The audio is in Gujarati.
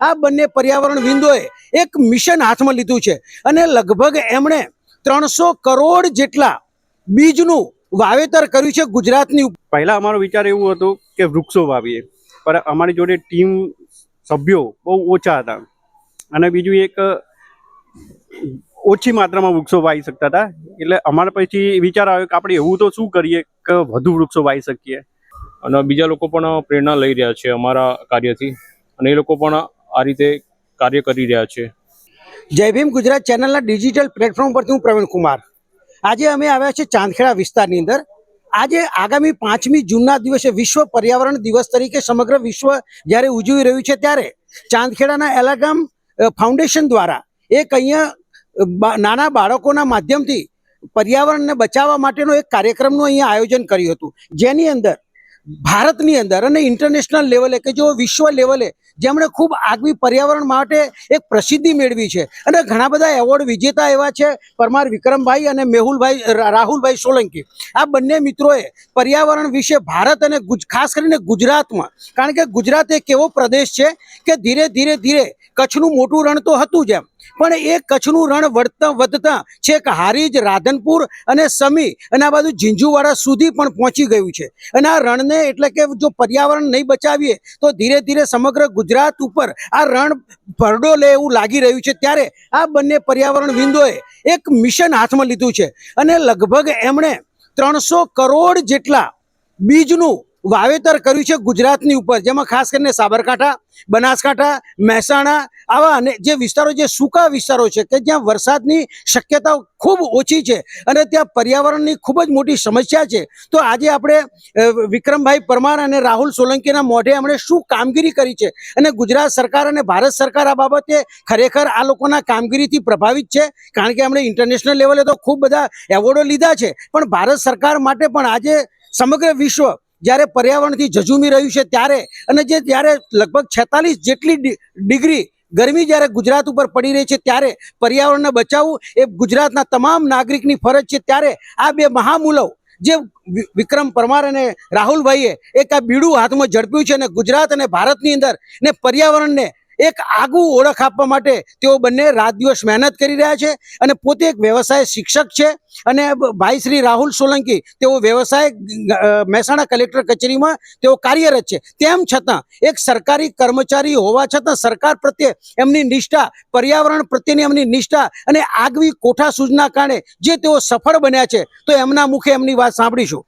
આ બંને પર્યાવરણ વિંદોએ એક મિશન હાથમાં લીધું છે. અને લગભગ એમણે ત્રણસો કરોડ જેટલા બીજનું વાવેતર કર્યું છે ગુજરાતની ઉપર. પહેલા અમારો વિચાર એવું હતો કે વૃક્ષો વાવીએ પણ અમારી જોડે ટીમ સભ્યો બહુ ઓછા હતા. અને બીજું એક ઓછી માત્રામાં વૃક્ષો વાવી શકતા હતા. એટલે અમારા પછી વિચાર આવ્યો કે આપણે એવું તો શું કરીએ કે વધુ વૃક્ષો વાવી શકીએ. અને બીજા લોકો પણ પ્રેરણા લઈ રહ્યા છે અમારા કાર્યથી. અને એ લોકો પણ આ રીતે કાર્ય કરી રહ્યા છે. જય ભીમ ગુજરાત ચેનલના ડિજિટલ પ્લેટફોર્મ પરથી હું પ્રવીણ કુમાર. આજે અમે આવ્યા છે ચાંદખેડા વિસ્તારની અંદર. આજે આગામી પાંચમી જૂનના દિવસે વિશ્વ પર્યાવરણ દિવસ તરીકે સમગ્ર વિશ્વ જ્યારે ઉજવી રહ્યું છે ત્યારે ચાંદખેડાના એલાગામ ફાઉન્ડેશન દ્વારા એક અહીંયા નાના બાળકોના માધ્યમથી પર્યાવરણને બચાવવા માટેનો એક કાર્યક્રમનું અહીંયા આયોજન કર્યું હતું. જેની અંદર ભારતની અંદર અને ઇન્ટરનેશનલ લેવલે કે જો વિશ્વ લેવલે જેમણે ખૂબ આગવી પર્યાવરણ માટે એક પ્રસિદ્ધિ મેળવી છે. અને ઘણા બધા એવોર્ડ વિજેતા એવા છે પરમાર વિક્રમભાઈ અને મેહુલભાઈ રાહુલભાઈ સોલંકી. આ બંને મિત્રોએ પર્યાવરણ વિશે ભારત અને ખાસ કરીને ગુજરાતમાં, કારણ કે ગુજરાત એક એવો પ્રદેશ છે કે ધીરે ધીરે ધીરે કચ્છનું મોટું રણ તો હતું જ એમ. પણ એ કચ્છનું રણ વધતા વધતા છેક હારીજ, રાધનપુર અને સમી અને આ બાજુ ઝીંઝુવાડા સુધી પણ પહોંચી ગયું છે. અને આ રણને એટલે કે જો પર્યાવરણ નહીં બચાવીએ, તો ધીરે ધીરે સમગ્ર ગુજરાત ઉપર આ રણ ભરડો લે એવું લાગી રહ્યું છે ત્યારે આ બંને પર્યાવરણવિંદોએ એક મિશન હાથમાં લીધું છે. અને લગભગ એમણે ત્રણસો કરોડ જેટલા બીજનું વાવેતર કર્યું છે ગુજરાતની ઉપર, જેમાં ખાસ કરીને સાબરકાંઠા, બનાસકાંઠા, મહેસાણા આવા અને જે વિસ્તારો, જે સૂકા વિસ્તારો છે કે જ્યાં વરસાદની શક્યતા ખૂબ ઓછી છે અને ત્યાં પર્યાવરણની ખૂબ જ મોટી સમસ્યા છે, તો આજે આપણે વિક્રમભાઈ પરમાર અને રાહુલ સોલંકીના મોઢે એમણે શું કામગીરી કરી છે અને ગુજરાત સરકાર અને ભારત સરકાર આ બાબતે ખરેખર આ લોકોના કામગીરીથી પ્રભાવિત છે? કારણ કે એમણે ઇન્ટરનેશનલ લેવલે તો ખૂબ બધા એવોર્ડો લીધા છે, પણ ભારત સરકાર માટે પણ આજે સમગ્ર વિશ્વ જ્યારે પર્યાવરણથી ઝઝૂમી રહ્યું છે ત્યારે, અને જે જ્યારે લગભગ છેતાલીસ જેટલી ડિગ્રી ગરમી જ્યારે ગુજરાત ઉપર પડી રહી છે ત્યારે પર્યાવરણને બચાવવું એ ગુજરાતના તમામ નાગરિકની ફરજ છે. ત્યારે આ બે મહામૂલવ જે વિક્રમ પરમાર અને રાહુલભાઈએ એક આ બીડું હાથમાં ઝડપ્યું છે અને ગુજરાત અને ભારતની અંદર ને પર્યાવરણને એક આગવું ઓળખ આપવા માટે તેઓ બંને રાત દિવસ મહેનત કરી રહ્યા છે અને પોતે એક વ્યવસાય શિક્ષક છે અને ભાઈ શ્રી રાહુલ સોલંકી તેઓ વ્યવસાય મહેસાણા કલેક્ટર કચેરીમાં તેઓ કાર્યરત છે. તેમ છતાં એક સરકારી કર્મચારી હોવા છતાં સરકાર પ્રત્યે એમની નિષ્ઠા, પર્યાવરણ પ્રત્યેની એમની નિષ્ઠા અને આગવી કોઠા સૂઝના કારણે જે તેઓ સફળ બન્યા છે તો એમના મુખે એમની વાત સાંભળીશું.